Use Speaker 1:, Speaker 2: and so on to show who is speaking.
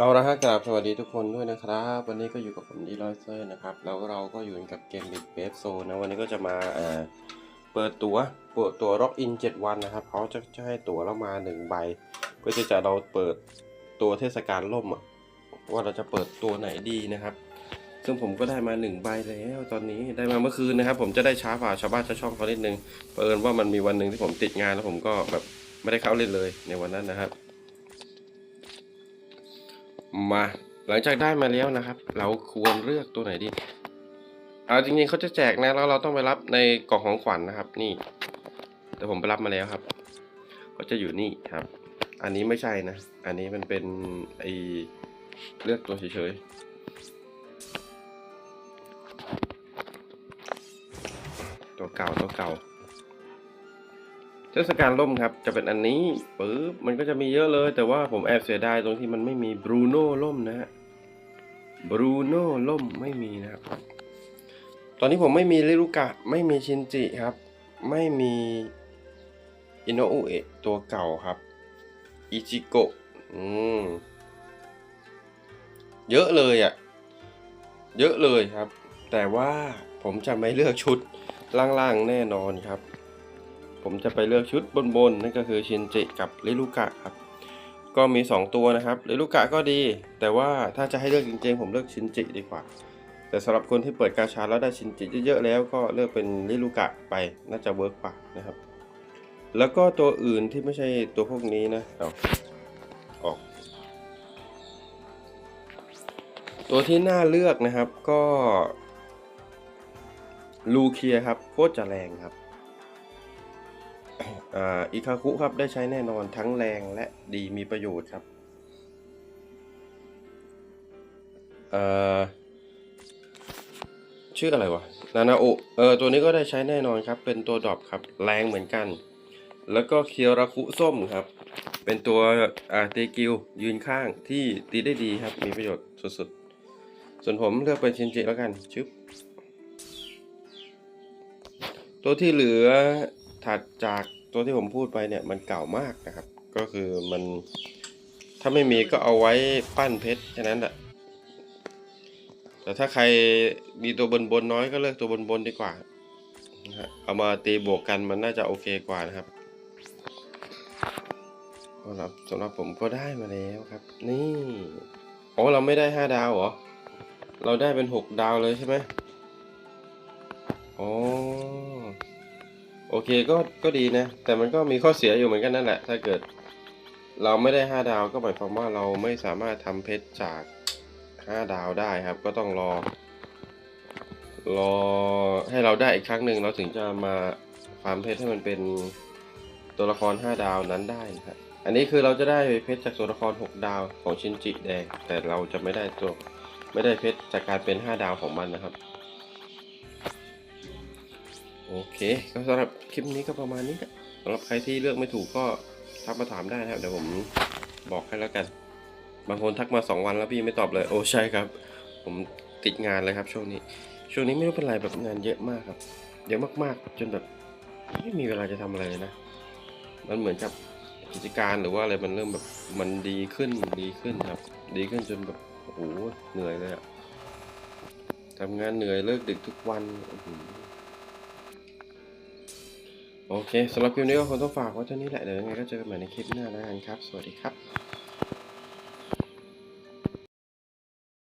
Speaker 1: เอาละฮะกราบสวัสดีทุกคนด้วยนะครับ วันนี้ก็อยู่กับผมดีลอยเซอร์นะครับ แล้วเราก็อยู่กับเกมบิดเบฟโซนะ วันนี้ก็จะมาเอ่อเปิดตัวเปิดตัวล็อกอิน 7 วันนะครับเขาจะจะให้ตั๋วเรามา1ใบเพื่อที่จะเราเปิดตัวเทศกาลล่มอะว่าเราจะเปิดตัวไหนดีนะครับ ซึ่งผมก็ได้มา1ใบแล้วตอนนี้ได้มาเมื่อคืนนะครับ ผมจะได้ช้ากว่าชาวบ้านชาวช่องเขานิดนึงเปิดว่ามันมีวันหนึ่งที่ผมติดงานแล้วผมก็แบบไม่ได้เข้าเล่นเลยในวันนั้นนะครับ มาหลังจากได้มาแล้วนะครับ เราควรเลือกตัวไหนดีเอาจริงๆเขาจะแจกนะแล้วเราต้องไปรับในกล่องของขวัญนะครับ นี่ แต่ผมไปรับมาแล้วครับ ก็จะอยู่นี่ครับ อันนี้ไม่ใช่นะ อันนี้มันเป็นไอเลือกตัวเฉยๆตัวเก่าตัวเก่า ทศกาลล่มครับจะเป็นอันนี้ปึ๊บมันก็จะมีเยอะเลย แต่ว่าผมแอบเสียดายตรงที่มันไม่มีบรูโน่ล่มนะฮะบรูโน่ล่มไม่มีนะครับ ตอนนี้ผมไม่มีลิรุกะไม่มีชินจิครับ ไม่มีอินโนอุเอะตัวเก่าครับอิจิโกะอืมเยอะเลยอะ่ะ เยอะเลยครับ แต่ว่าผมจะไม่เลือกชุดล่างๆแน่นอนครับ ผมจะไปเลือกชุดบนๆนั่นก็คือชินจิกับลิลุกะครับ ก็มี 2 ตัวนะครับลิลุกะก็ดี แต่ว่าถ้าจะให้เลือกจริงๆ ผมเลือกชินจิดีกว่า แต่สำหรับคนที่เปิดกาชาแล้วได้ชินจิเยอะๆแล้วก็เลือกเป็นลิลุกะไปน่าจะเวิร์กกว่านะครับ แล้วก็ตัวอื่นที่ไม่ใช่ตัวพวกนี้นะเอาออก ตัวที่น่าเลือกนะครับก็ลูเคียครับโคตรจะแรงครับ อิคาคุครับได้ใช้แน่นอนทั้งแรงและดีมีประโยชน์ครับเอ่อชื่ออะไรวะนานาโอเออตัวนี้ก็ได้ใช้แน่นอนครับ เป็นตัวดรอปครับ แรงเหมือนกัน แล้วก็เคียวราคุส้มครับ เป็นตัวอ่าเตกิวยืนข้างที่ตีได้ดีครับ มีประโยชน์สุดๆ ส่วนผมเลือกเป็นชินจิแล้วกันชึบตัวที่เหลือถัดจาก ตัวที่ผมพูดไปเนี่ยมันเก่ามากนะครับ ก็คือมันถ้าไม่มีก็เอาไว้ปั้นเพชรแค่นั้นแหละแต่ถ้าใครมีตัวบนบนน้อยก็เลือกตัวบนบนดีกว่านะฮะเอามาตีบวกกันมันน่าจะโอเคกว่านะครับสำหรับสำหรับผมก็ได้มาแล้วครับ นี่อ๋อเราไม่ได้ห้าดาวเหรอ เราได้เป็นหกดาวเลยใช่ไหมอ๋อ โอเคก็ก็ดีนะ แต่มันก็มีข้อเสียอยู่เหมือนกันนั่นแหละ ถ้าเกิดเราไม่ได้ห้าดาวก็หมายความว่าเราไม่สามารถทำเพชรจากห้าดาวได้ครับ ก็ต้องรอ รอให้เราได้อีกครั้งหนึ่งเราถึงจะมาฟาร์มเพชรให้มันเป็นตัวละครห้าดาวนั้นได้นะครับอันนี้คือเราจะได้เพชรจากตัวละครหกดาวของชินจิแดง แต่เราจะไม่ได้ตัวไม่ได้เพชรจากการเป็นห้าดาวของมันนะครับ โอเคก็สำหรับคลิปนี้ก็ประมาณนี้นะสำหรับใครที่เลือกไม่ถูกก็ทักมาถามได้นะครับเดี๋ยวผมบอกให้แล้วกัน บางคนทักมาสองวันแล้วพี่ไม่ตอบเลย โอ้ใช่ครับ ผมติดงานเลยครับ ช่วงนี้ ช่วงนี้ไม่รู้เป็นไรแบบงานเยอะมากครับ เยอะมากๆจนแบบไม่มีเวลาจะทำอะไรเลยนะ มันเหมือนกับกิจการหรือว่าอะไรมันเริ่มแบบมันดีขึ้นดีขึ้นครับ ดีขึ้นจนแบบโอ้โหเหนื่อยเลยอะทำงานเหนื่อยเลิกดึกทุกวันอื้อหือ โอเคสำหรับคลิปนี้ก็คงต้องฝากไว้เท่านี้แหละเดี๋ยวยังไงก็เจอกันใหม่ในคลิปหน้าแล้วกันครับ สวัสดีครับ